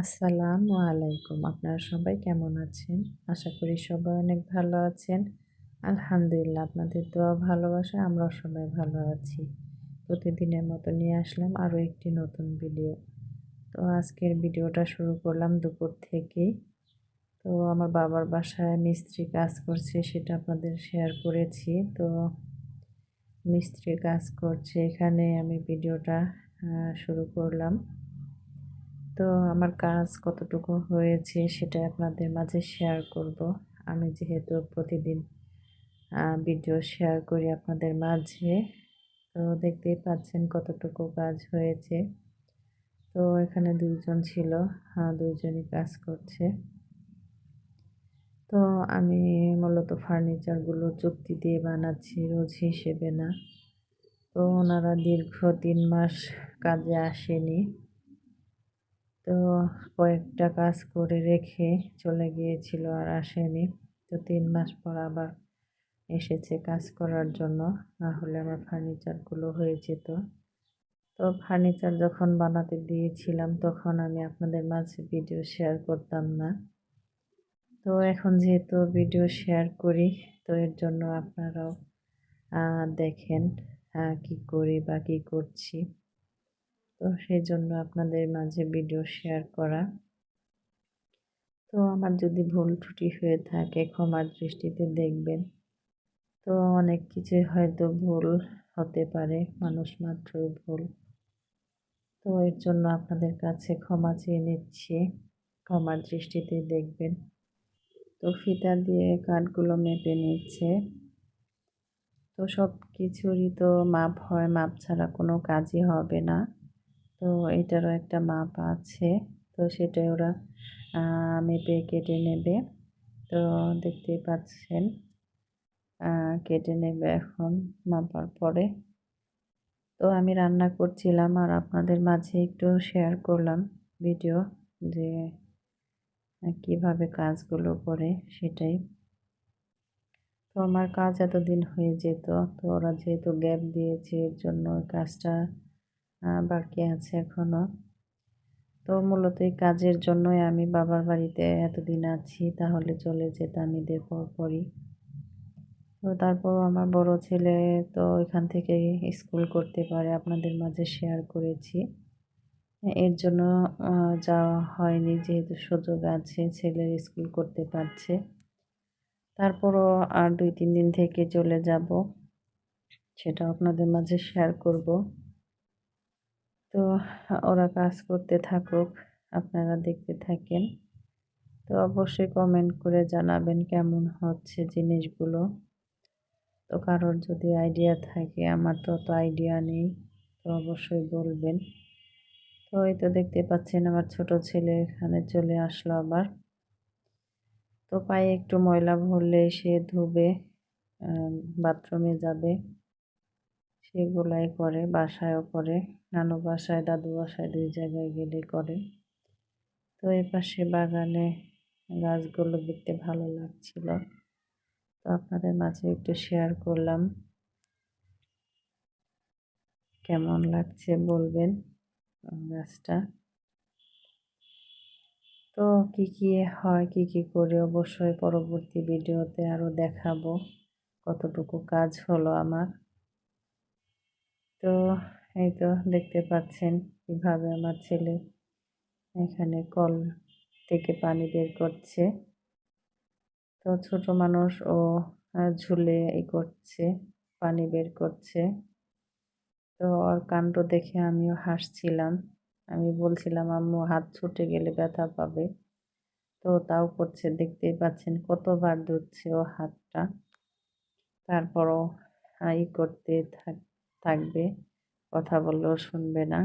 আসসালামু আলাইকুম। আপনারা সবাই কেমন আছেন? আশা করি সবাই অনেক ভালো আছেন। আলহামদুলিল্লাহ, আপনাদের দোয়া ভালোবাসা, আমরাও সবাই ভালো আছি। প্রতিদিনের মতো নিয়ে আসলাম আরও একটি নতুন ভিডিও। তো আজকের ভিডিওটা শুরু করলাম দুপুর থেকেই তো আমার বাবার বাসায় মিস্ত্রি কাজ করছে, সেটা আপনাদের শেয়ার করেছি। তো মিস্ত্রি কাজ করছে, এখানে আমি ভিডিওটা শুরু করলাম। তো আমার কাজ কতটুকু হয়েছে সেটা আপনাদের মাঝে শেয়ার করব। আমি যেহেতু প্রতিদিন ভিডিও শেয়ার করি আপনাদের মাঝে, তো দেখতেই পাচ্ছেন কতটুকু কাজ হয়েছে। তো এখানে দুইজন ছিল হ্যাঁ দুইজনই কাজ করছে। তো আমি মূলত ফার্নিচারগুলো চুক্তি দিয়ে বানাচ্ছি, রোজ হিসেবে না। তো ওনারা দীর্ঘ তিন মাস কাজে আসেনি। তো কয়েকটা কাজ করে রেখে চলে গিয়েছিল আর আসেনি। তো তিন মাস পর আবার এসেছে কাজ করার জন্য। না হলে আমার ফার্নিচারগুলো হয়ে যেত। তো ফার্নিচার যখন বানাতে দিয়েছিলাম, তখন আমি আপনাদের মাঝে ভিডিও শেয়ার করতাম না। তো এখন যেহেতু ভিডিও শেয়ার করি, তো এর জন্য আপনারাও দেখেন কি করি বা কী করছি। তো সেই জন্য আপনাদের মাঝে ভিডিও শেয়ার করা। তো আমার যদি ভুল ত্রুটি হয়ে থাকে, ক্ষমার দৃষ্টিতে দেখবেন। তো অনেক কিছু হয়তো ভুল হতে পারে, মানুষ মাত্রই ভুল। তো এর জন্য আপনাদের কাছে ক্ষমা চেয়ে নিচ্ছি, ক্ষমার দৃষ্টিতে দেখবেন। তো ফিতা দিয়ে কাঠগুলো মেপে নিচ্ছে। তো সব কিছুরই তো মাপ হয়, মাপ ছাড়া কোনো কাজই হবে না। তো এটারও একটা মাপ আছে। তো সেটাই ওরা মেপে কেটে নেবে। তো দেখতেই পাচ্ছেন কেটে নেবে এখন মাপার পরে। তো আমি রান্না করছিলাম আর আপনাদের মাঝে একটু শেয়ার করলাম ভিডিও যে কীভাবে কাজগুলো করে সেটাই। তো আমার কাজ এতদিন হয়ে যেত, তো ওরা যেহেতু গ্যাপ দিয়েছে, এর জন্য কাজটা বাকি আছে এখনও তো মূলত এই কাজের জন্যই আমি বাবার বাড়িতে এতদিন আছি, তাহলে চলে যেতাম ঈদের পরপরই তো তারপর আমার বড় ছেলে তো এখান থেকে স্কুল করতে পারে, আপনাদের মাঝে শেয়ার করেছি। এর জন্য যাওয়া হয়নি, যেহেতু সুযোগ আছে, ছেলের স্কুল করতে পারছে। তারপরও আর দুই, তিন দিন থেকে চলে যাব সেটা আপনাদের মাঝে শেয়ার করব। তো ওরা কাজ করতে থাকুক, আপনারা দেখতে থাকেন। তো অবশ্যই কমেন্ট করে জানাবেন কেমন হচ্ছে জিনিসগুলো। তো কারোর যদি আইডিয়া থাকে, আমার তো অত আইডিয়া নেই, তো অবশ্যই বলবেন। তো এই তো দেখতে পাচ্ছেন আমার ছোট ছেলে এখানে চলে আসলো আবার। তো পায়ে একটু ময়লা ভরলে সে ধুবে বাথরুমে যাবে। সেগুলাই করে, বাসায়ও করে, নানু বাসায়, দাদু বাসায় দুই জায়গায় গেলে করে। তো এই পাশে বাগানে গাছগুলো দেখতে ভালো লাগছিল। তো আপনাদের মাঝে একটু শেয়ার করলাম। কেমন লাগছে বলবেন গাছটা? তো কি কি হয়, কি কি করে অবশ্যই পরবর্তী ভিডিওতে আরও দেখাবো। কতটুকু কাজ হলো আমার। তো এই তো দেখতে পাচ্ছেন কীভাবে আমার ছেলে এখানে কল থেকে পানি বের করছে। তো ছোট মানুষ ও ঝুলে ই করছে, পানি বের করছে। তো ওর কাণ্ড দেখে আমিও হাসছিলাম। আমি বলছিলাম, আম্মু, হাত ছুটে গেলে ব্যথা পাবে। তো তাও করছে। দেখতেই পাচ্ছেন কতবার ধুচ্ছে ও হাতটা। তারপরও ই করতে থাক থাকবে, কথা বললেও শুনবে না।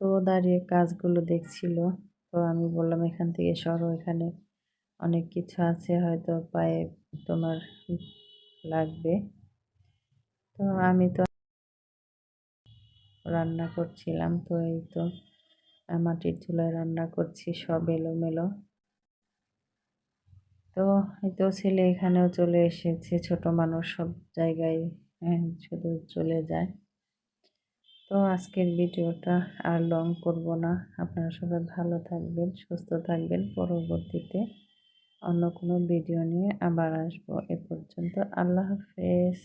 তো দাঁড়িয়ে কাজগুলো দেখছিল। তো আমি বললাম, এখান থেকে সরো, এখানে অনেক কিছু আছে, হয়তো পায়ে তোমার লাগবে। তো আমি তো রান্না করছিলাম, তো এই তো মাটির চুলায় রান্না করছি, সব এলোমেলো। তো এই তো ছেলে এখানেও চলে এসেছে, ছোট মানুষ সব জায়গায় শুধু চলে যায়। তো আজকের ভিডিওটা আর লং করব না। আপনারা সবাই ভালো থাকবেন, সুস্থ থাকবেন। পরবর্তীতে অন্য কোনো ভিডিও নিয়ে আবার আসব। এ পর্যন্ত আল্লাহ হাফেজ।